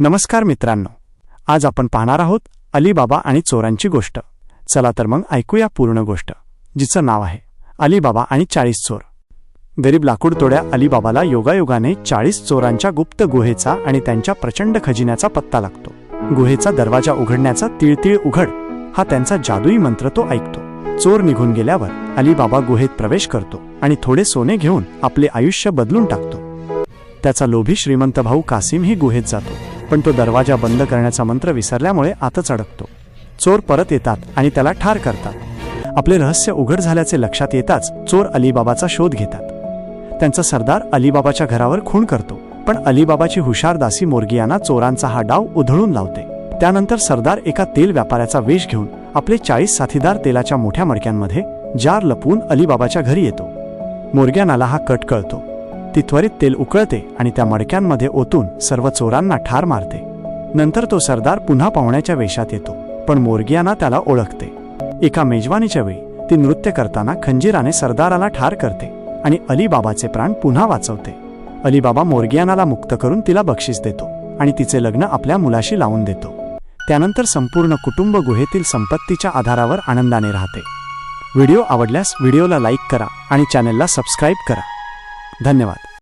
नमस्कार मित्रांनो. आज आपण पाहणार आहोत अलीबाबा आणि चोरांची गोष्ट. चला तर मग ऐकूया पूर्ण गोष्ट जिचं नाव आहे अलीबाबा आणि चाळीस चोर. गरीब लाकूडतोड्या अलीबाबाला योगायोगाने चाळीस चोरांच्या गुप्त गुहेचा आणि त्यांच्या प्रचंड खजिन्याचा पत्ता लागतो. गुहेचा दरवाजा उघडण्याचा तिळतिळ उघड हा त्यांचा जादुई मंत्र तो ऐकतो. चोर निघून गेल्यावर अलीबाबा गुहेत प्रवेश करतो आणि थोडे सोने घेऊन आपले आयुष्य बदलून टाकतो. त्याचा लोभी श्रीमंत भाऊ कासिम ही गुहेत जातो. पण तो दरवाजा बंद करण्याचा मंत्र विसरल्यामुळे आतच अडकतो. चोर परत येतात आणि त्याला ठार करतात. आपले रहस्य उघड झाल्याचे लक्षात येताच चोर अलीबाबाचा शोध घेतात. त्यांचा सरदार अलीबाबाच्या घरावर खून करतो पण अलीबाबाची हुशार दासी मोर्गियाना चोरांचा हा डाव उधळून लावते. त्यानंतर सरदार एका तेल व्यापाऱ्याचा वेश घेऊन आपले चाळीस साथीदार तेलाच्या मोठ्या मडक्यांमध्ये जार लपवून अलीबाबाच्या घरी येतो. मोर्ग्यानाला हा कट कळतो. ती त्वरित तेल उकळते आणि त्या मडक्यांमध्ये ओतून सर्व चोरांना ठार मारते. नंतर तो सरदार पुन्हा पाहुण्याच्या वेशात येतो पण मोर्गियाना त्याला ओळखते. एका मेजवानीच्या वेळी ती नृत्य करताना खंजीराने सरदाराला ठार करते आणि अलीबाबाचे प्राण पुन्हा वाचवते. अलीबाबा मोर्गियानाला मुक्त करून तिला बक्षीस देतो आणि तिचे लग्न आपल्या मुलाशी लावून देतो. त्यानंतर संपूर्ण कुटुंब गुहेतील संपत्तीच्या आधारावर आनंदाने राहते. व्हिडिओ आवडल्यास व्हिडिओला लाईक करा आणि चॅनेलला सबस्क्राईब करा. धन्यवाद.